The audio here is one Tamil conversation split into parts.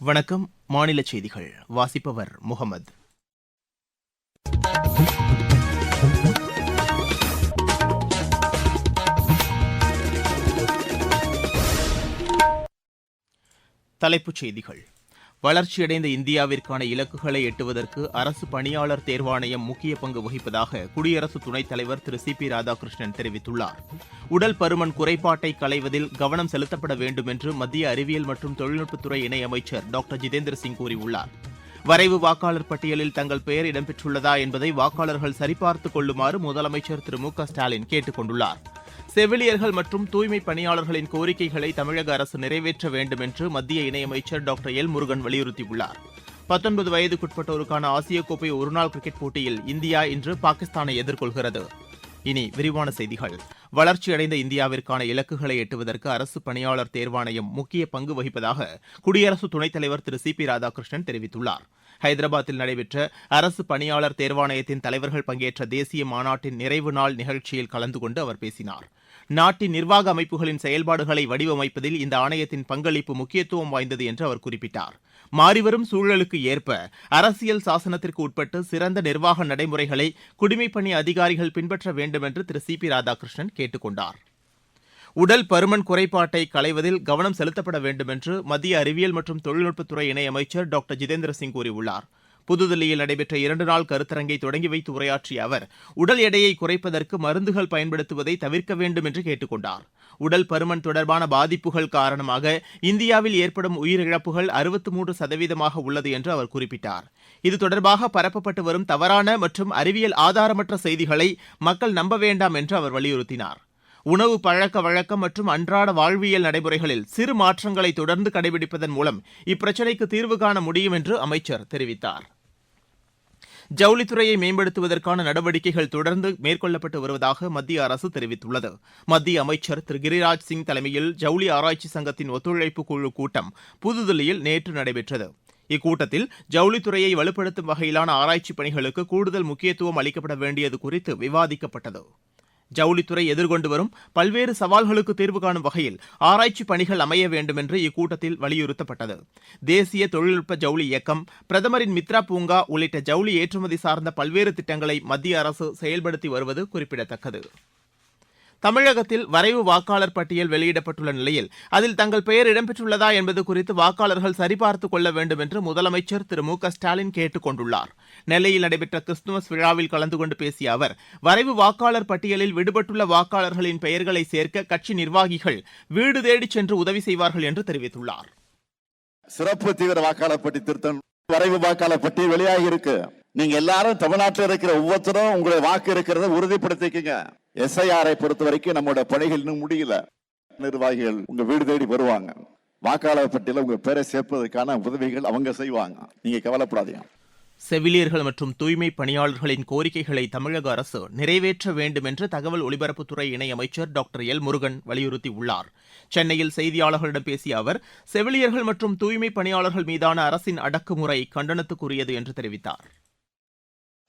வணக்கம் மாநில செய்திகள். வாசிப்பவர் முகமது. தலைப்புச் செய்திகள். வளர்ச்சியடைந்த இந்தியாவிற்கான இலக்குகளை எட்டுவதற்கு அரசு பணியாளர் தேர்வாணையம் முக்கிய பங்கு வகிப்பதாக குடியரசு துணைத் தலைவர் திரு சி பி ராதாகிருஷ்ணன் தெரிவித்துள்ளார். உடல் பருமன் குறைபாட்டை களைவதில் கவனம் செலுத்தப்பட வேண்டும் என்று மத்திய அறிவியல் மற்றும் தொழில்நுட்பத்துறை இணையமைச்சர் டாக்டர் ஜிதேந்திர சிங் கூறியுள்ளார். வரைவு வாக்காளர் பட்டியலில் தங்கள் பெயர் இடம்பெற்றுள்ளதா என்பதை வாக்காளர்கள் சரிபார்த்துக் கொள்ளுமாறு முதலமைச்சர் திரு மு க ஸ்டாலின் கேட்டுக் கொண்டுள்ளாா் செவிலியர்கள் மற்றும் தூய்மை பணியாளர்களின் கோரிக்கைகளை தமிழக அரசு நிறைவேற்ற வேண்டும் என்று மத்திய இணையமைச்சர் டாக்டர் எல் முருகன் வலியுறுத்தியுள்ளார். பத்தொன்பது வயதுக்குட்பட்டோருக்கான ஆசிய கோப்பை ஒருநாள் கிரிக்கெட் போட்டியில் இந்தியா இன்று பாகிஸ்தானை எதிர்கொள்கிறது. இனி விரிவான செய்திகள். வளர்ச்சியடைந்த இந்தியாவிற்கான இலக்குகளை எட்டுவதற்கு அரசு பணியாளர் தேர்வாணையம் முக்கிய பங்கு வகிப்பதாக குடியரசு துணைத் தலைவர் திரு சி பி ராதாகிருஷ்ணன் தெரிவித்துள்ளார். ஹைதராபாத்தில் நடைபெற்ற அரசு பணியாளர் தேர்வாணையத்தின் தலைவர்கள் பங்கேற்ற தேசிய மாநாட்டின் நிறைவு நாள் நிகழ்ச்சியில் கலந்து கொண்டு அவர் பேசினார். நாட்டின் நிர்வாக அமைப்புகளின் செயல்பாடுகளை வடிவமைப்பதில் இந்த ஆணையத்தின் பங்களிப்பு முக்கியத்துவம் வாய்ந்தது என்று அவர் குறிப்பிட்டார். மாறிவரும் சூழலுக்கு ஏற்ப அரசியல் சாசனத்திற்கு உட்பட்டு சிறந்த நிர்வாக நடைமுறைகளை குடிமைப்பணி அதிகாரிகள் பின்பற்ற வேண்டும் என்று திரு சி பி ராதாகிருஷ்ணன் கேட்டுக் கொண்டார். உடல் பருமன் குறைபாட்டை களைவதில் கவனம் செலுத்தப்பட வேண்டும் என்று மத்திய அறிவியல் மற்றும் தொழில்நுட்பத்துறை இணையமைச்சர் டாக்டர் ஜிதேந்திர சிங் கூறியுள்ளார். புதுதில்லியில் நடைபெற்ற இரண்டு நாள் கருத்தரங்கை தொடங்கி வைத்து உரையாற்றிய அவர் உடல் எடையை குறைப்பதற்கு மருந்துகள் பயன்படுத்துவதை தவிர்க்க வேண்டும் என்று கேட்டுக் கொண்டார் உடல் பருமன் தொடர்பான பாதிப்புகள் காரணமாக இந்தியாவில் ஏற்படும் உயிரிழப்புகள் அறுபத்து மூன்று சதவீதமாக உள்ளது என்று அவர் குறிப்பிட்டார். இது தொடர்பாக பரப்பப்பட்டு வரும் தவறான மற்றும் அறிவியல் ஆதாரமற்ற செய்திகளை மக்கள் நம்ப வேண்டாம் என்று அவர் வலியுறுத்தினார். உணவு பழக்க வழக்கம் மற்றும் அன்றாட வாழ்வியல் நடைமுறைகளில் சிறு மாற்றங்களை தொடர்ந்து கடைபிடிப்பதன் மூலம் இப்பிரச்சினைக்கு தீர்வு காண முடியும் என்று அமைச்சர் தெரிவித்தார். ஜவுளித்துறையை மேம்படுத்துவதற்கான நடவடிக்கைகள் தொடர்ந்து மேற்கொள்ளப்பட்டு வருவதாக மத்திய அரசு தெரிவித்துள்ளது. மத்திய அமைச்சர் திரு கிரிராஜ் சிங் தலைமையில் ஜவுளி ஆராய்ச்சி சங்கத்தின் ஒத்துழைப்பு குழு கூட்டம் புதுதில்லியில் நேற்று நடைபெற்றது. இக்கூட்டத்தில் ஜவுளித்துறையை வலுப்படுத்தும் வகையிலான ஆராய்ச்சி பணிகளுக்கு கூடுதல் முக்கியத்துவம் அளிக்கப்பட வேண்டியது குறித்து விவாதிக்கப்பட்டது. ஜவுளித்துறை எதிர்கொண்டு வரும் பல்வேறு சவால்களுக்கு தீர்வு காணும் வகையில் ஆராய்ச்சி பணிகள் அமைய வேண்டும் என்று இக்கூட்டத்தில் வலியுறுத்தப்பட்டது. தேசிய தொழில்நுட்ப ஜவுளி இயக்கம் பிரதமரின் மித்ரா பூங்கா உள்ளிட்ட ஜவுளி ஏற்றுமதி சார்ந்த பல்வேறு திட்டங்களை மத்திய அரசு செயல்படுத்தி வருவது குறிப்பிடத்தக்கது. தமிழகத்தில் வரைவு வாக்காளர் பட்டியல் வெளியிடப்பட்டுள்ள நிலையில் அதில் தங்கள் பெயர் இடம்பெற்றுள்ளதா என்பது குறித்து வாக்காளர்கள் சரிபார்த்துக் கொள்ள வேண்டும் என்று முதலமைச்சர் திரு மு க ஸ்டாலின் கேட்டுக் கொண்டுள்ளார். நெல்லையில் நடைபெற்ற கிறிஸ்துமஸ் விழாவில் கலந்து கொண்டு பேசிய அவர் வரைவு வாக்காளர் பட்டியலில் விடுபட்டுள்ள வாக்காளர்களின் பெயர்களை சேர்க்க கட்சி நிர்வாகிகள் வீடு தேடிச் சென்று உதவி செய்வார்கள் என்று தெரிவித்துள்ளார். சிறப்பு தீவிர வாக்காளர் பட்டி திருத்தம் வரைவு வாக்காளர் பட்டி வெளியாகி இருக்கு. நீங்க எல்லாரும் தமிழ்நாட்டில் இருக்கிற ஒவ்வொருத்தரும் உங்களுடைய வாக்கு இருக்கிறத உறுதிப்படுத்திக்கங்க. எஸ்ஐஆரை பொறுத்த வரைக்கும் நம்மளோட பணிகள் இன்னும் முடியல. நிர்வாகிகள் உங்க வீடு தேடி வருவாங்க. வாக்காளர் பட்டியல உங்க பேரை சேர்ப்பதற்கான உதவிகள் அவங்க செய்வாங்க. நீங்க கவலைப்படாதீங்க. செவிலியர்கள் மற்றும் தூய்மை பணியாளர்களின் கோரிக்கைகளை தமிழக அரசு நிறைவேற்ற வேண்டும் என்று தகவல் ஒலிபரப்புத்துறை இணையமைச்சர் டாக்டர் எல் முருகன் வலியுறுத்தியுள்ளார். சென்னையில் செய்தியாளர்களிடம் பேசிய அவர் செவிலியர்கள் மற்றும் தூய்மை பணியாளர்கள் மீதான அரசின் அடக்குமுறை கண்டனத்துக்குரியது என்று தெரிவித்தார்.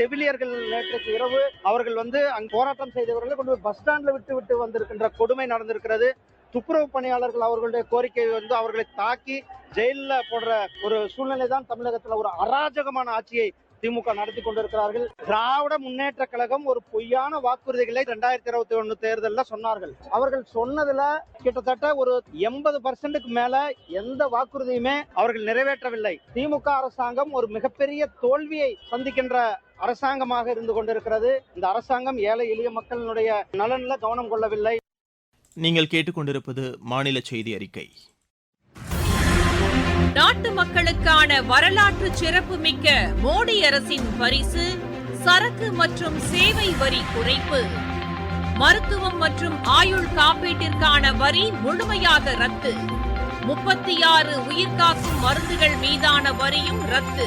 செவிலியர்கள் நேற்றைக்கு இரவு அவர்கள் வந்து அங்கு போராட்டம் செய்தவர்களை கொண்டு போய் பஸ் ஸ்டாண்ட்ல விட்டு விட்டு வந்திருக்கின்ற கொடுமை நடந்திருக்கிறது. துப்புரவு பணியாளர்கள் அவர்களுடைய கோரிக்கை வந்து அவர்களை தாக்கி ஜெயிலில் போடுற ஒரு சூழ்நிலை தான் தமிழகத்தில் ஒரு அராஜகமான ஆட்சியை திமுக நடத்தி கொண்டிருக்கிறார்கள். திராவிட முன்னேற்ற கழகம் ஒரு பொய்யான வாக்குறுதிகளை ரெண்டாயிரத்தி இருபத்தி ஒண்ணு தேர்தலில் சொன்னார்கள். அவர்கள் சொன்னதுல கிட்டத்தட்ட ஒரு எண்பது பர்சன்ட்டுக்கு மேல எந்த வாக்குறுதியுமே அவர்கள் நிறைவேற்றவில்லை. திமுக அரசாங்கம் ஒரு மிகப்பெரிய தோல்வியை சந்திக்கின்ற அரசாங்கமாக இருந்து கொண்டிருக்கிறது. இந்த அரசாங்கம் ஏழை எளிய மக்களினுடைய நலன்ல கவனம் கொள்ளவில்லை. நீங்கள் கேட்டுக்கொண்டிருப்பது மாநில செய்தி அறிக்கை. நாட்டு மக்களுக்கான வரலாற்று சிறப்புமிக்க மோடி அரசின் பரிசு சரக்கு மற்றும் சேவை வரி குறைப்பு. மருத்துவம் மற்றும் ஆயுள் காப்பீட்டிற்கான வரி முழுமையாக ரத்து. முப்பத்தி ஆறு உயிர்காக்கும் மருந்துகள் மீதான வரியும் ரத்து.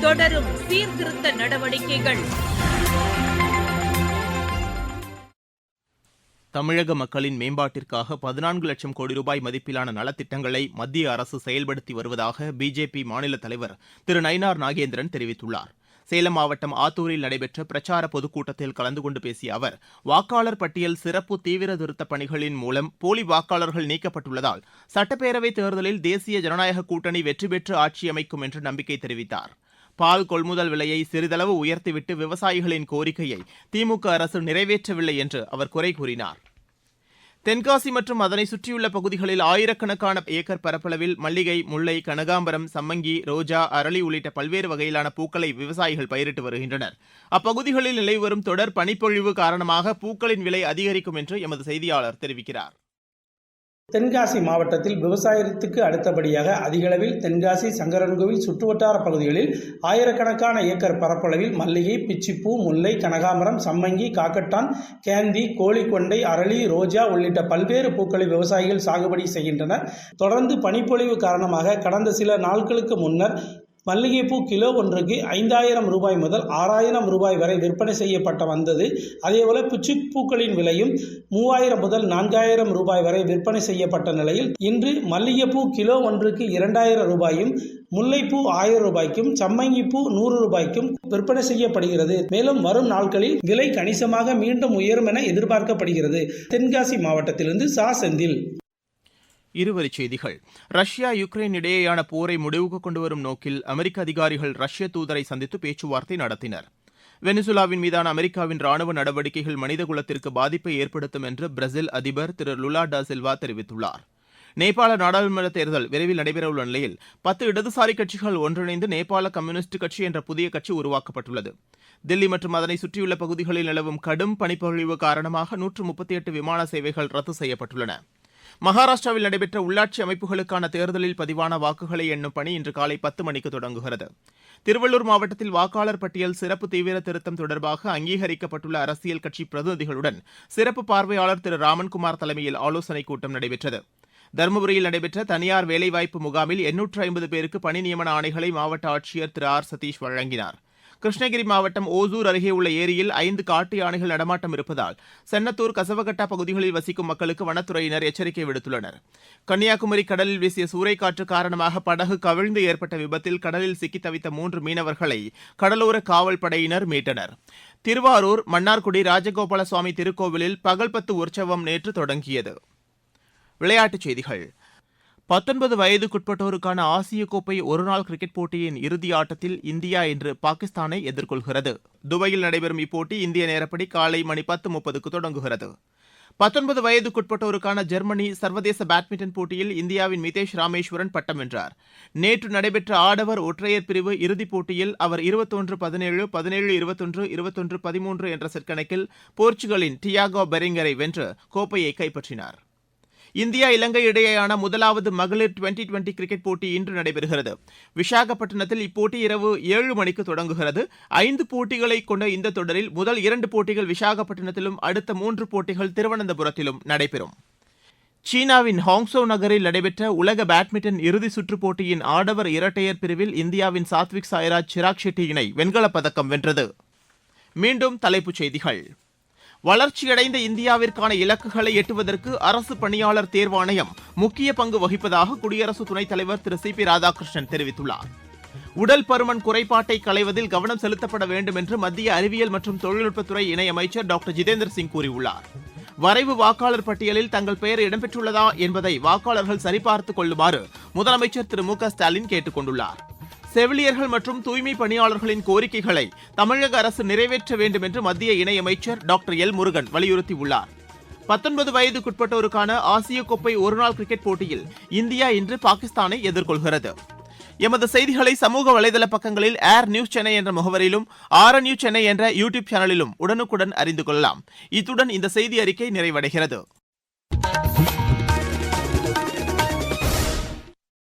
தொடரும் சீர்திருத்த நடவடிக்கைகள். தமிழக மக்களின் மேம்பாட்டிற்காக பதினான்கு லட்சம் கோடி ரூபாய் மதிப்பிலான நலத்திட்டங்களை மத்திய அரசு செயல்படுத்தி வருவதாக பிஜேபி மாநில தலைவர் திரு நயினார் நாகேந்திரன் தெரிவித்துள்ளார். சேலம் மாவட்டம் ஆத்தூரில் நடைபெற்ற பிரச்சார பொதுக்கூட்டத்தில் கலந்து கொண்டு பேசிய அவர் வாக்காளர் பட்டியல் சிறப்பு தீவிர திருத்தப் பணிகளின் மூலம் போலி வாக்காளர்கள் நீக்கப்பட்டுள்ளதால் சட்டப்பேரவைத் தேர்தலில் தேசிய ஜனநாயக கூட்டணி வெற்றி பெற்று ஆட்சி அமைக்கும் என்று நம்பிக்கை தெரிவித்தார். பால் கொள்முதல் விலையை சிறிதளவு உயர்த்திவிட்டு விவசாயிகளின் கோரிக்கையை திமுக அரசு நிறைவேற்றவில்லை என்று அவர் குறை கூறினார். தென்காசி மற்றும் அதனை சுற்றியுள்ள பகுதிகளில் ஆயிரக்கணக்கான ஏக்கர் பரப்பளவில் மல்லிகை முல்லை கனகாம்பரம் சம்மங்கி ரோஜா அரளி உள்ளிட்ட பல்வேறு வகையிலான பூக்களை விவசாயிகள் பயிரிட்டு வருகின்றனர். அப்பகுதிகளில் நிலவி வரும் தொடர் பனிப்பொழிவு காரணமாக பூக்களின் விலை அதிகரிக்கும் என்று எமது செய்தியாளர் தெரிவிக்கிறார். தென்காசி மாவட்டத்தில் விவசாயத்துக்கு அடுத்தபடியாக அதிகளவில் தென்காசி சங்கரன்கோவில் சுற்றுவட்டார பகுதிகளில் ஆயிரக்கணக்கான ஏக்கர் பரப்பளவில் மல்லிகை பிச்சிப்பூ முல்லை கனகாமரம் சம்மங்கி காக்கட்டான் கேந்தி கோழிக்கொண்டை அரளி ரோஜா உள்ளிட்ட பல்வேறு பூக்களை விவசாயிகள் சாகுபடி செய்கின்றனர். தொடர்ந்து பனிப்பொழிவு காரணமாக கடந்த சில நாட்களுக்கு முன்னர் மல்லிகைப்பூ கிலோ ஒன்றுக்கு ஐந்தாயிரம் ரூபாய் முதல் ஆறாயிரம் ரூபாய் வரை விற்பனை செய்யப்பட்ட வந்தது. அதேபோல பிச்சிப்பூக்களின் விலையும் மூவாயிரம் முதல் நான்காயிரம் ரூபாய் வரை விற்பனை செய்யப்பட்ட நிலையில் இன்று மல்லிகைப்பூ கிலோ ஒன்றுக்கு இரண்டாயிரம் ரூபாயும் முல்லைப்பூ ஆயிரம் ரூபாய்க்கும் சம்மங்கிப்பூ நூறு ரூபாய்க்கும் விற்பனை செய்யப்படுகிறது. மேலும் வரும் நாட்களில் விலை கணிசமாக மீண்டும் உயரும் என எதிர்பார்க்கப்படுகிறது. தென்காசி மாவட்டத்திலிருந்து சா. செந்தில். இருவரி செய்திகள். ரஷ்யா யுக்ரைன் இடையேயான போரை முடிவுக்கு கொண்டுவரும் நோக்கில் அமெரிக்க அதிகாரிகள் ரஷ்ய தூதரை சந்தித்து பேச்சுவார்த்தை நடத்தினர். வெனிசுலாவின் மீதான அமெரிக்காவின் ராணுவ நடவடிக்கைகள் மனிதகுலத்திற்கு பாதிப்பை ஏற்படுத்தும் என்று பிரேசில் அதிபர் திரு லுலா டா சில்வா தெரிவித்துள்ளார். நேபாள நாடாளுமன்ற தேர்தல் விரைவில் நடைபெறவுள்ள நிலையில் பத்து இடதுசாரி கட்சிகள் ஒன்றிணைந்து நேபாள கம்யூனிஸ்ட் கட்சி என்ற புதிய கட்சி உருவாக்கப்பட்டுள்ளது. தில்லி மற்றும் அதனை சுற்றியுள்ள பகுதிகளில் நிலவும் கடும் பனிப்பொழிவு காரணமாக நூற்று முப்பத்தி எட்டு விமான சேவைகள் ரத்து செய்யப்பட்டுள்ளன. மகாராஷ்டிராவில் நடைபெற்ற உள்ளாட்சி அமைப்புகளுக்கான தேர்தலில் பதிவான வாக்குகளை எண்ணும் பணி இன்று காலை பத்து மணிக்கு தொடங்குகிறது. திருவள்ளூர் மாவட்டத்தில் வாக்காளர் பட்டியல் சிறப்பு தீவிர திருத்தம் தொடர்பாக அங்கீகரிக்கப்பட்டுள்ள அரசியல் கட்சி பிரதிநிதிகளுடன் சிறப்பு பார்வையாளர் திரு ராமன்குமார் தலைமையில் ஆலோசனைக் கூட்டம் நடைபெற்றது. தருமபுரியில் நடைபெற்ற தனியார் வேலைவாய்ப்பு முகாமில் எண்ணூற்று ஐம்பது பேருக்கு பணி நியமன ஆணைகளை மாவட்ட ஆட்சியர் திரு ஆர் சதீஷ் வழங்கினார். கிருஷ்ணகிரி மாவட்டம் ஓசூர் அருகே உள்ள ஏரியில் ஐந்து காட்டு யானைகள் நடமாட்டம் இருப்பதால் சென்னத்தூர் கசவகட்டா பகுதிகளில் வசிக்கும் மக்களுக்கு வனத்துறையினர் எச்சரிக்கை விடுத்துள்ளனர். கன்னியாகுமரி கடலில் வீசிய சூறைக்காற்று காரணமாக படகு கவிழ்ந்து ஏற்பட்ட விபத்தில் கடலில் சிக்கி தவித்த மூன்று மீனவர்களை கடலோர காவல் படையினர் மீட்டனர். திருவாரூர் மன்னார்குடி ராஜகோபால சுவாமி திருக்கோவிலில் பகல்பத்து உற்சவம் நேற்று தொடங்கியது. விளையாட்டுச் செய்திகள். பத்தொன்பது வயதுக்குட்பட்டோருக்கான ஆசிய கோப்பை ஒருநாள் கிரிக்கெட் போட்டியின் இறுதி ஆட்டத்தில் இந்தியா இன்று பாகிஸ்தானை எதிர்கொள்கிறது. துபாயில் நடைபெறும் இப்போட்டி இந்திய நேரப்படி காலை மணி பத்து முப்பதுக்கு தொடங்குகிறது. பத்தொன்பது வயதுக்குட்பட்டோருக்கான ஜெர்மனி சர்வதேச பேட்மிண்டன் போட்டியில் இந்தியாவின் மிதேஷ் ராமேஸ்வரன் பட்டம் வென்றார். நேற்று நடைபெற்ற ஆடவர் ஒற்றையர் பிரிவு இறுதிப் போட்டியில் அவர் இருபத்தொன்று பதினேழு பதினேழு இருபத்தொன்று இருபத்தொன்று பதிமூன்று என்ற செட் கணக்கில் போர்ச்சுகலின் டியாகோ பெரிங்கரை வென்று கோப்பையை கைப்பற்றினார். இந்தியா இலங்கை இடையேயான முதலாவது மகளிர் டுவெண்டி டுவெண்டி கிரிக்கெட் போட்டி இன்று நடைபெறுகிறது. விசாகப்பட்டினத்தில் இப்போட்டி இரவு ஏழு மணிக்கு தொடங்குகிறது. ஐந்து போட்டிகளை கொண்ட இந்த தொடரில் முதல் இரண்டு போட்டிகள் விசாகப்பட்டினத்திலும் அடுத்த மூன்று போட்டிகள் திருவனந்தபுரத்திலும் நடைபெறும். சீனாவின் ஹாங்ஸோ நகரில் நடைபெற்ற உலக பேட்மிண்டன் இறுதி சுற்றுப் போட்டியின் ஆடவர் இரட்டையர் பிரிவில் இந்தியாவின் சாத்விக் சாய்ராஜ் சிராக் ஷெட்டி இணை வெண்கலப் பதக்கம் வென்றது. மீண்டும் தலைப்புச் செய்திகள். வளர்ச்சியடைந்த இந்தியாவிற்கான இலக்குகளை எட்டுவதற்கு அரசு பணியாளர் தேர்வாணையம் முக்கிய பங்கு வகிப்பதாக குடியரசு துணைத் தலைவர் திரு சி பி ராதாகிருஷ்ணன் தெரிவித்துள்ளார். உடல் பருமன் குறைபாட்டை களைவதில் கவனம் செலுத்தப்பட வேண்டும் என்று மத்திய அறிவியல் மற்றும் தொழில்நுட்பத்துறை இணையமைச்சர் டாக்டர் ஜிதேந்திர சிங் கூறியுள்ளார். வரைவு வாக்காளர் பட்டியலில் தங்கள் பெயர் இடம்பெற்றுள்ளதா என்பதை வாக்காளர்கள் சரிபார்த்துக் கொள்ளுமாறு முதலமைச்சர் திரு மு க ஸ்டாலின் கேட்டுக் கொண்டுள்ளார். செவிலியர்கள் மற்றும் தூய்மை பணியாளர்களின் கோரிக்கைகளை தமிழக அரசு நிறைவேற்ற வேண்டும் என்று மத்திய இணையமைச்சர் டாக்டர் எல் முருகன் வலியுறுத்தியுள்ளார். பத்தொன்பது வயதுக்குட்பட்டோருக்கான ஆசிய கோப்பை ஒருநாள் கிரிக்கெட் போட்டியில் இந்தியா இன்று பாகிஸ்தானை எதிர்கொள்கிறது. எமது செய்திகளை சமூக வலைதள பக்கங்களில் ஏர் நியூஸ் சென்னை என்ற முகவரியிலும் ஆர் நியூஸ் சென்னை என்ற யூடியூப் சேனலிலும் உடனுக்குடன் அறிந்து கொள்ளலாம். இத்துடன் இந்த செய்தி அறிக்கை நிறைவடைகிறது.